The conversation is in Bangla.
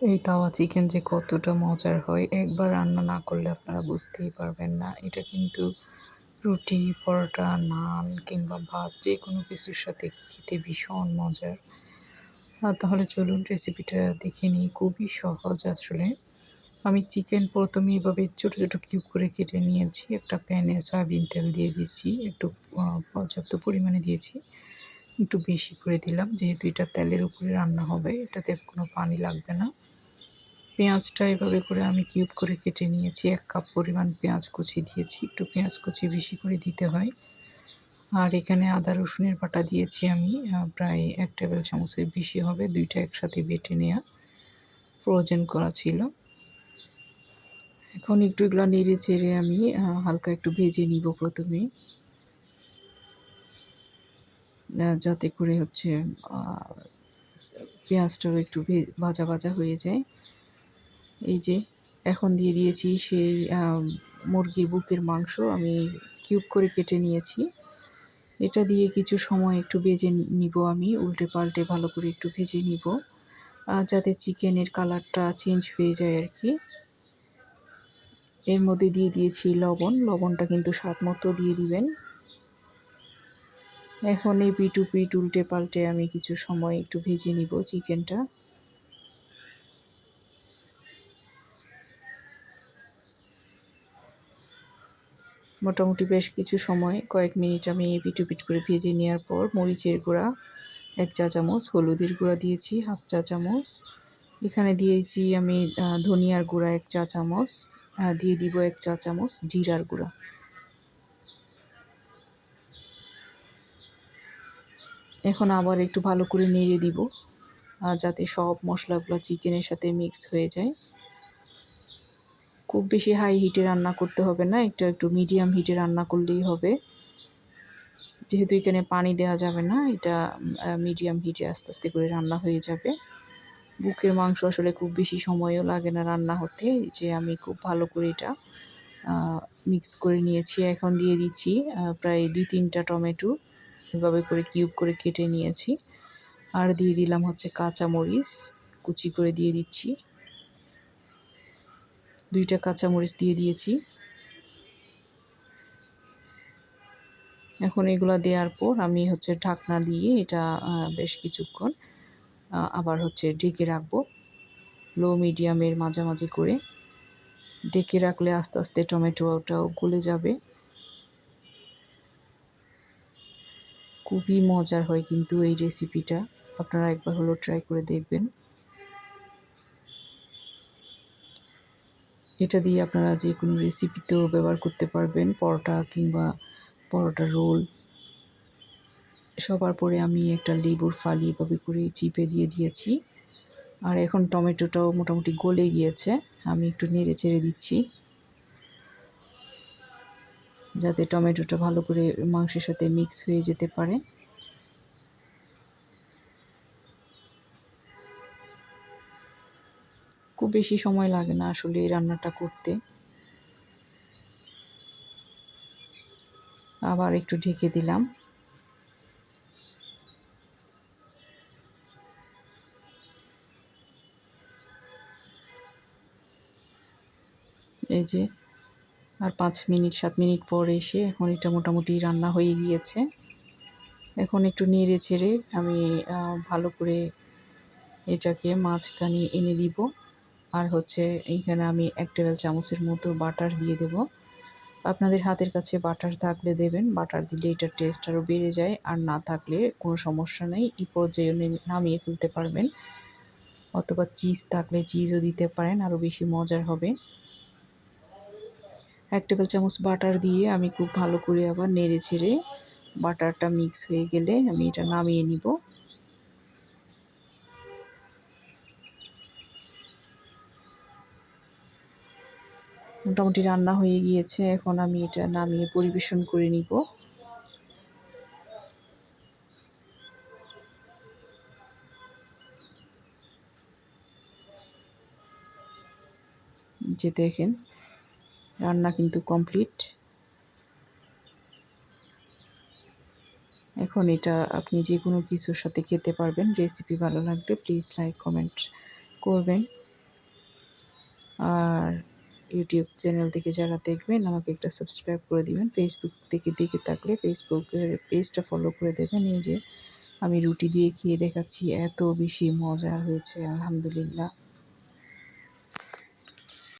এই তাওয়া চিকেন যে কতটা মজার হয়, একবার রান্না না করলে আপনারা বুঝতেই পারবেন না। এটা কিন্তু রুটি, পরোটা, নান কিংবা ভাত, যে কোনো কিছুর সাথে খেতে ভীষণ মজার। তাহলে চলুন রেসিপিটা দেখে নিই। খুবই সহজ আসলে। আমি চিকেন প্রথমে এভাবে ছোটো ছোটো কিউব করে কেটে নিয়েছি। একটা প্যানে সয়াবিন তেল দিয়ে দিচ্ছি একটু পর্যাপ্ত পরিমাণে দিয়েছি। একটু বেশি করে দিলাম। যেহেতু এটা তেলের উপরে রান্না হবে, এটাতে কোনো পানি লাগবে না। পেঁয়াজটা এভাবে করে আমি কিউব করে কেটে নিয়েছি। এক কাপ পরিমাণ পেঁয়াজ কুচি দিয়েছি। একটু পেঁয়াজ কুচি বেশি করে দিতে হয়। আর এখানে আদা, রসুনের বাটা দিয়েছি আমি। প্রায় এক টেবিল চামচের বেশি হবে। দুইটা একসাথে বেটে নেওয়া ফ্রোজেন করা ছিল। এখন একটু এগুলো নেড়ে চেড়ে আমি হালকা একটু ভেজে নিব প্রথমে। যাতে করে হচ্ছে পেঁয়াজটাও একটু ভাজা ভাজা হয়ে যায়। এই যে, এখন দিয়ে দিয়েছি সেই মুরগির বুকের মাংস। আমি কিউব করে কেটে নিয়েছি। এটা দিয়ে কিছু সময় একটু ভেজে নিব আমি। উল্টে পাল্টে ভালো করে একটু ভেজে নিব। যাতে চিকেনের কালারটা চেঞ্জ হয়ে যায় আর কি। এর মধ্যে দিয়ে দিয়েছি লবণ। লবণটা কিন্তু স্বাদ মতো দিয়ে দিবেন। এখন এই পিটু পিট উল্টে পাল্টে আমি কিছু সময় একটু ভেজে নিব চিকেনটা। মোটামুটি বেশ কিছু সময়, কয়েক মিনিট আমি পিটু পিট করে ভেজে নেওয়ার পর মরিচের গুঁড়া, এক চা চামচ, হলুদের গুঁড়া দিয়েছি, হাফ চা চামচ। এখানে দিয়েছি আমি ধনিয়ার গুঁড়া এক চা চামচ দিয়ে দিব এক চা চামচ জিরার গুঁড়া। এখন আবার একটু ভালো করে নেড়ে দিব যাতে সব মশলাগুলো চিকেনের সাথে মিক্স হয়ে যায়। খুব বেশি হাই হিটে রান্না করতে হবে না, একটু একটু মিডিয়াম হিটে রান্না করলেই হবে। যেহেতু এখানে পানি দেওয়া যাবে না, এটা মিডিয়াম হিটে আস্তে আস্তে করে রান্না হয়ে যাবে। বুকের মাংস আসলে খুব বেশি সময়ও লাগে না রান্না হতে যে আমি খুব ভালো করে এটা মিক্স করে নিয়েছি, এখন দিয়ে দিচ্ছি প্রায় দুই তিনটা টমেটো, এভাবে করে কিউব করে কেটে নিয়েছি। আর দিয়ে দিলাম হচ্ছে কাঁচা মরিচ কুচি করে দিয়ে দিচ্ছি। দুইটা কাঁচামরিচ দিয়ে দিয়েছি। এখন এগুলো দেওয়ার পর আমি হচ্ছে ঢাকনা দিয়ে এটা বেশ কিছুক্ষণ আবার হচ্ছে ঢেকে রাখব। লো মিডিয়ামের মাঝামাঝি করে ডেকে রাখলে আস্তে আস্তে টমেটোটাও গলে যাবে। খুবই মজার হয় কিন্তু এই রেসিপিটা আপনারা একবার হলো ট্রাই করে দেখবেন। এটা দিয়ে আপনারা যে কোনো রেসিপিতেও ব্যবহার করতে পারবেন। পরোটা কিংবা পরোটা রোল সবার পরে আমি একটা লেবুর ফালি এভাবে করে চিপে দিয়ে দিয়েছি। আর এখন টমেটোটাও মোটামুটি গলে গিয়েছে। আমি একটু নেড়ে চেড়ে দিচ্ছি। যাতে টমেটোটা ভালো করে মাংসের সাথে মিক্স হয়ে যেতে পারে। খুব বেশি সময় লাগে না আসলে এই রান্নাটা করতে। আবার একটু ঢেকে দিলাম। এই যে, আর পাঁচ মিনিট, সাত মিনিট পর এসে এখন এটা মোটামুটি রান্না হয়ে গিয়েছে। এখন একটু নেড়ে ছেড়ে আমি ভালো করে এটাকে মাঝখানে এনে দিব। আর হচ্ছে এইখানে আমি এক টেবিল চামচের মতো বাটার দিয়ে দেব। আপনাদের হাতের কাছে বাটার থাকলে দেবেন, বাটার দিলে এটার টেস্ট আরও বেড়ে যায়। আর না থাকলে কোনো সমস্যা নেই, এই পর্যায়ে নামিয়ে ফেলতে পারবেন। অথবা চিজ থাকলে চিজও দিতে পারেন, আরও বেশি মজার হবে। এক টেবিল চামচ বাটার দিয়ে আমি খুব ভালো করে আবার নেড়ে ছেড়ে বাটারটা মিক্স হয়ে গেলে আমি এটা নামিয়ে নিব। মোটামুটি রান্না হয়ে গিয়েছে, এখন আমি এটা নামিয়ে পরিবেশন করে নিব। যে দেখেন, রান্না কিন্তু কমপ্লিট। এখন এটা আপনি যে কোনো কিছুর সাথে খেতে পারবেন, রেসিপি ভালো লাগলে প্লিজ লাইক, কমেন্ট করবেন। আর ইউটিউব চ্যানেল থেকে যারা দেখবেন, আমাকে একটা সাবস্ক্রাইব করে দিবেন। ফেসবুক থেকে দেখে থাকলে ফেসবুকের পেজটা ফলো করে দেবেন। এই যে, আমি রুটি দিয়ে খেয়ে দেখাচ্ছি, এত বেশি মজা হয়েছে, আলহামদুলিল্লাহ।